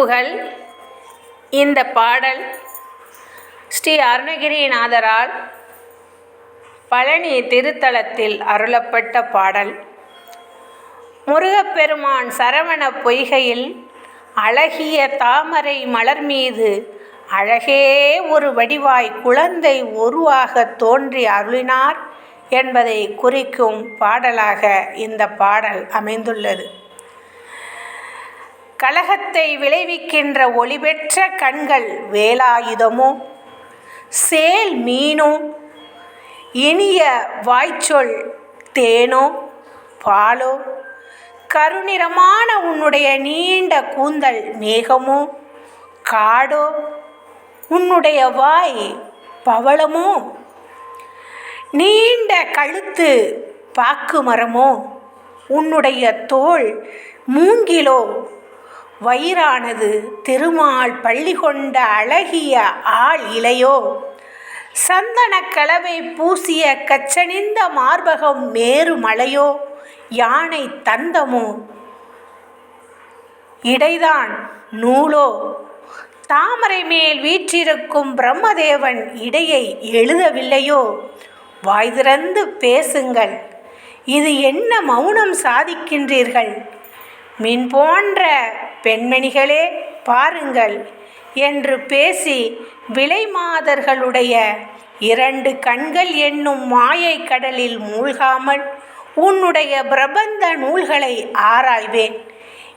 திருப்புகழ் இந்த பாடல் ஸ்ரீ அருணகிரிநாதரால் பழனி திருத்தலத்தில் அருளப்பட்ட பாடல். முருகப்பெருமான் சரவண பொய்கையில் அழகிய தாமரை மலர் மீது அழகே ஒரு வடிவாய் குழந்தை உருவாக தோன்றி அருளினார் என்பதை குறிக்கும் பாடலாக இந்த பாடல் அமைந்துள்ளது. கலகத்தை விளைவிக்கின்ற ஒளிபெற்ற கண்கள் வேலாயுதமோ? சேல் மீனோ? இனிய வாய்ச்சொல் தேனோ? பாலோ? கருநிறமான உன்னுடைய நீண்ட கூந்தல் மேகமோ? காடோ? உன்னுடைய வாய் பவளமோ? நீண்ட கழுத்து பாக்கு மரமோ உன்னுடைய தோல் மூங்கிலோ? வயிறானது திருமால் பள்ளி கொண்ட அழகிய ஆள் இலையோ சந்தன கலவை பூசிய கச்சனிந்த மார்பகம் மேரு மலையோ? யானை தந்தமோ? இடைதான் நூலோ? தாமரை மேல் வீற்றிருக்கும் பிரம்மதேவன் இடையை எழுதவில்லையோ? வாய் திறந்து பேசுங்கள். இது என்ன மௌனம் சாதிக்கின்றீர்கள்? மின் போன்ற பெண்மணிகளே பாருங்கள் என்று பேசி விலைமாதர்களுடைய இரண்டு கண்கள் என்னும் மாயை கடலில் மூழ்காமல் உன்னுடைய பிரபந்த நூல்களை ஆராய்வேன்.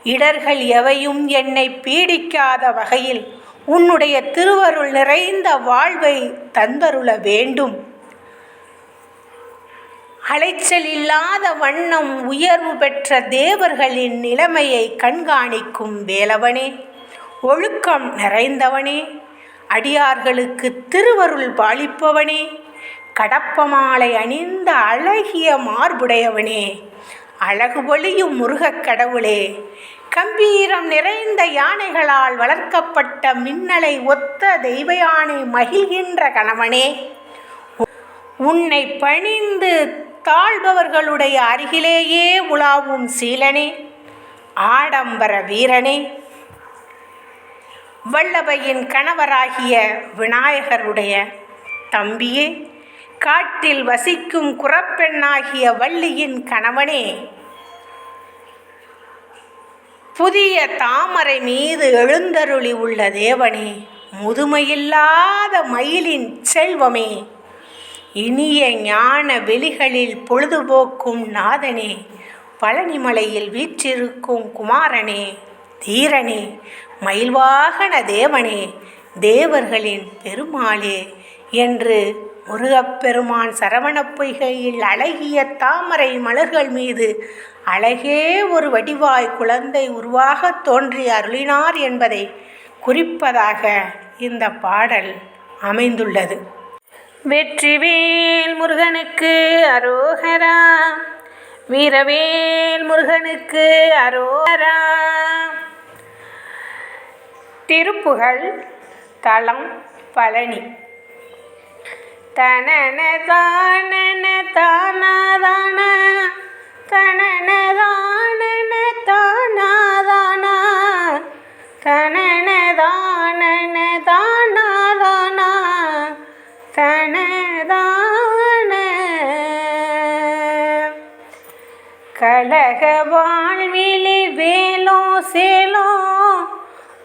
இடர்கள் எவையும் என்னை பீடிக்காத வகையில் உன்னுடைய திருவருள் நிறைந்த வாழ்வை தந்தருள வேண்டும். அலைச்சல் இல்லாத வண்ணம் உயர்வு பெற்ற தேவர்களின் நிலைமையை கண்காணிக்கும் வேலவனே ஒழுக்கம் நிறைந்தவனே அடியார்களுக்கு திருவருள் பாலிப்பவனே கடப்பமாலை அணிந்த அழகிய மார்புடையவனே அழகு ஒளியும் முருகக் கடவுளே கம்பீரம் நிறைந்த யானைகளால் வளர்க்கப்பட்ட மின்னலை ஒத்த தெய்வ யானை மகிழ்கின்ற கணவனே உன்னை பணிந்து தாழ்பவர்களுடைய அருகிலேயே உலாவும் சீலனே ஆடம்பர வீரனே. வல்லபையின் கணவராகிய விநாயகருடைய தம்பியே காட்டில் வசிக்கும் குறப்பெண்ணாகிய வள்ளியின் கணவனே. புதிய தாமரை மீது எழுந்தருளி உள்ள தேவனே முதுமையில்லாத மயிலின் செல்வமே. இனிய ஞான வெளிகளில் பொழுதுபோக்கும் நாதனே பழனிமலையில் வீற்றிருக்கும் குமாரனே தீரனே மயில்வாகன தேவனே தேவர்களின் பெருமாளே என்று முருகப்பெருமான் சரவணப் பொய்கையில் அழகிய தாமரை மலர்கள் மீது அழகே ஒரு வடிவாய் குழந்தை உருவாக தோன்றி அருளினார் என்பதை குறிப்பதாக இந்த பாடல் அமைந்துள்ளது. வெற்றிவேல் முருகனுக்கு அரோகரா. வீரவேல் முருகனுக்கு அரோகரா. திருப்புகழ் தளம் பழனி. தனன தானன தானாதான. தனன தானன தானாதானா. தனன தானன தானாதான கலக வாழ்விழி வேலோ சேலோ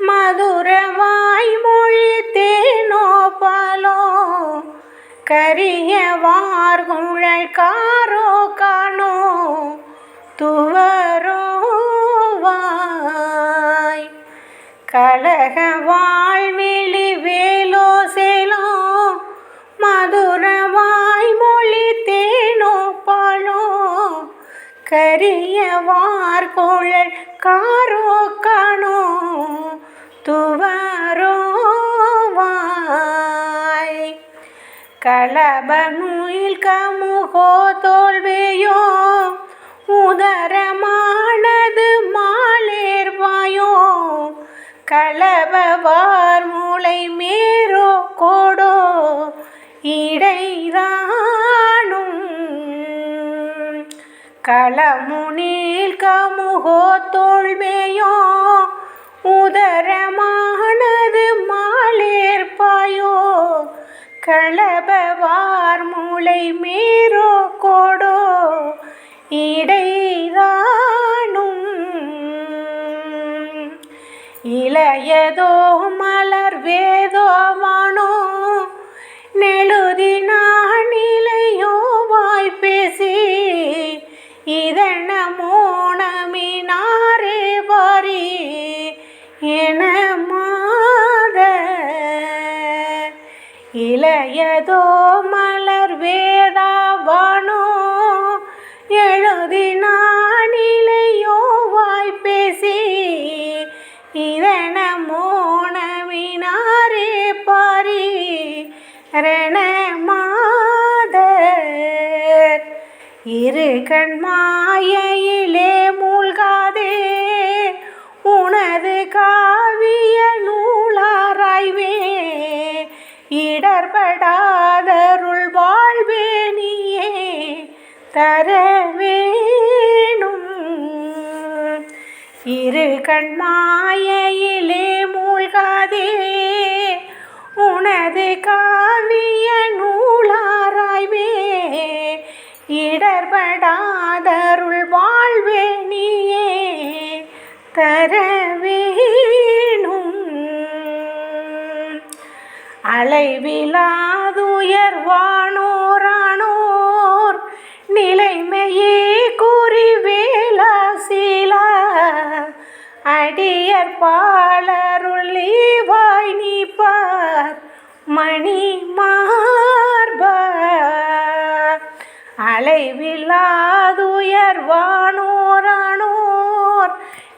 மதுரவாய் மொழி தேனோ பாலோ. கரிய வார்குழல் காரோ காணோ துவரோவாய் கலக வாழ்விழி வேலோ கரிய வார்குழல் காரோ காணோ துவரோவாய் கலபனுயில் கமுகோ தோல்வியோ உதரமானது மாலேர்வாயோ கலபவார் மூளை மேரோ கோடோ இடைதானும் களமுனில் கமுகோ தோல்வேயோ உதரமானது மாலேற்பாயோ களபவார் மூளை மீரோ கோடோ இடைதானும் இளையதோ மலர் வேதோவான் இதன வரி என மாத. இளையதோ மலர் வேதாவானோ எழுதினானிலையோ வாய்ப்பேசி பேசி இதன மோனமினாரே பாரி. ரே இரு கண் மாயையிலே மூழ்காதே. உனது காவிய நூலாராய்வே. இடர்படாதருள் வாழ்வே நீயே. தர வேணும். இரு கண் மாயையிலே மூழ்காதே. உனது காவிய நூலா இடர்படாதருள் வாழ்வே நீயே தரவேணும் அலைவிலாதுயர் வானோரானோர் நிலைமையே கூறி வேலாசீலா அடியர் பாலருளீவாய் நீ பார் மணி மார்பா அலைவில்லாதுயர்வானோரானோர்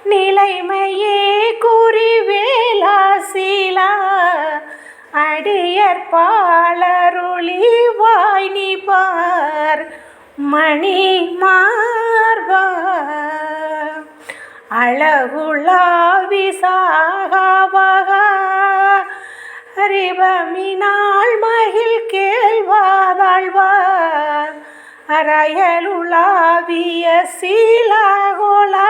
நிலைமையே குறிவேலா சீலா. அடியற் பாலருளிவாய் நிபார் மணி மார்பா அழகுலா விசாகவகா அறிவமினாள் மகிழ் கேள்வாதாழ்வார் அரையலுளாவிய சீலாகோலா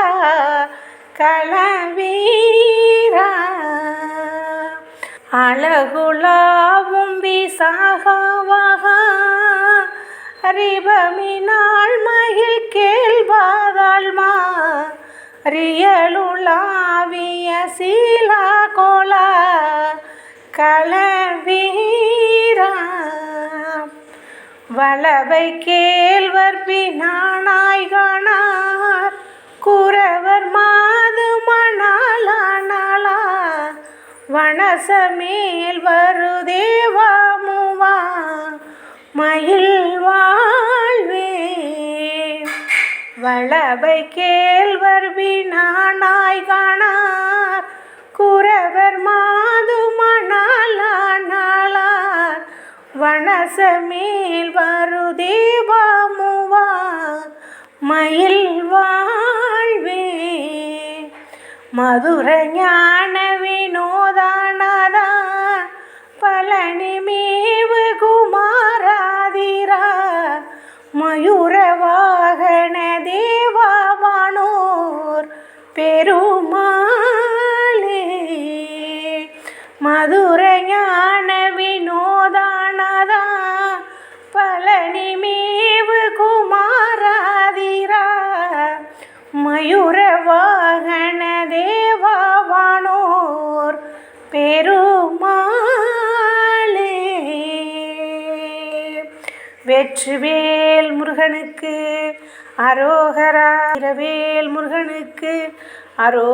களவீரா அழகுலாவும் விசாகவகா. அறிவமினாள் மகிழ் கேள்வாதாள்மா. ரியலுலாவிய சீலா கோலா களவீரா வளவை கேள்வர் பினானாய் காணார். குறவர் மாது மணாலானாளா வனசமேல் வருதேவா மூவா மயில் வாழ்வே. வளவை கேள்வர் வினானாய் காணார். குறவர் மாது மணாலானாளார் வனசமேல் வருதேவாமுவா மயில் வாழ்வே. மதுர ஞான வினோதானதா பழனி மேவு குமாராதிரா. மயூர வாகன தேவாவானோர் பெரும் வாகன தேவாவானோர் பெருமாளே. வெற்றிவேல் முருகனுக்கு அரோகரா இரவேல் முருகனுக்கு அரோ